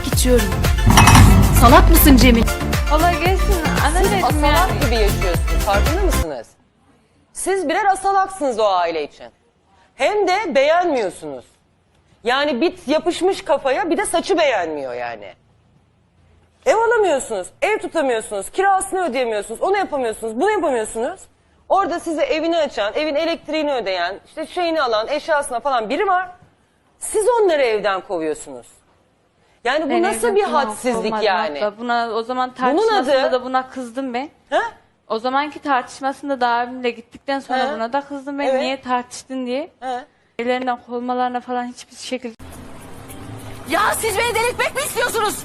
kaçıyorum. Salak mısın Cemil? Kolay gelsin. Anneciğim Asalak yani. gibi yaşıyorsunuz. Farkında mısınız? Siz birer asalaksınız o aile için. Hem de beğenmiyorsunuz. Yani bit yapışmış kafaya bir de saçı beğenmiyor yani. Ev alamıyorsunuz, ev tutamıyorsunuz, kirasını ödeyemiyorsunuz, onu yapamıyorsunuz, bunu yapamıyorsunuz. Orada size evini açan, evin elektriğini ödeyen, işte şeyini alan, eşyasına falan biri var. Siz onları evden kovuyorsunuz. Yani bu nasıl bir hadsizlik yani? Buna o zaman tartışmasında adı- da buna kızdım ben. Ha? O zamanki tartışmasında da abimle gittikten sonra He. buna da kızdım ben. Evet. Niye tartıştın diye. Ha? Ellerinden kovmalarına falan hiçbir şekilde Ya siz beni delirtmek mi istiyorsunuz?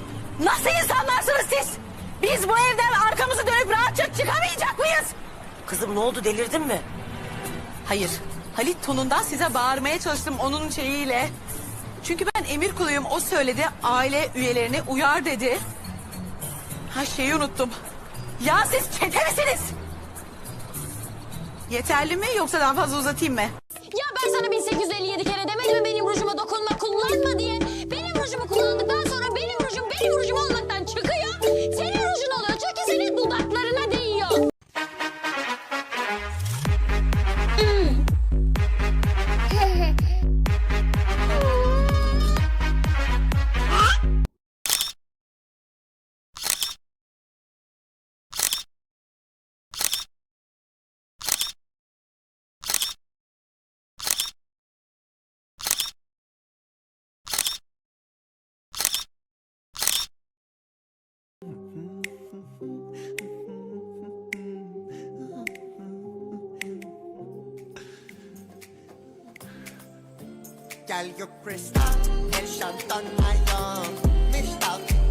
Nasıl insanlarsınız siz? Biz bu evden arkamızı dönüp rahatça çıkamayacak mıyız? Kızım ne oldu delirdin mi? Hayır. Halit tonundan size bağırmaya çalıştım onun şeyiyle. Çünkü ben emir kuluyum o söyledi aile üyelerini uyar dedi. Ha şeyi unuttum. Ya siz çete misiniz? Yeterli mi yoksa daha fazla uzatayım mı? Gal, your crystal, nation, on my young, missed out.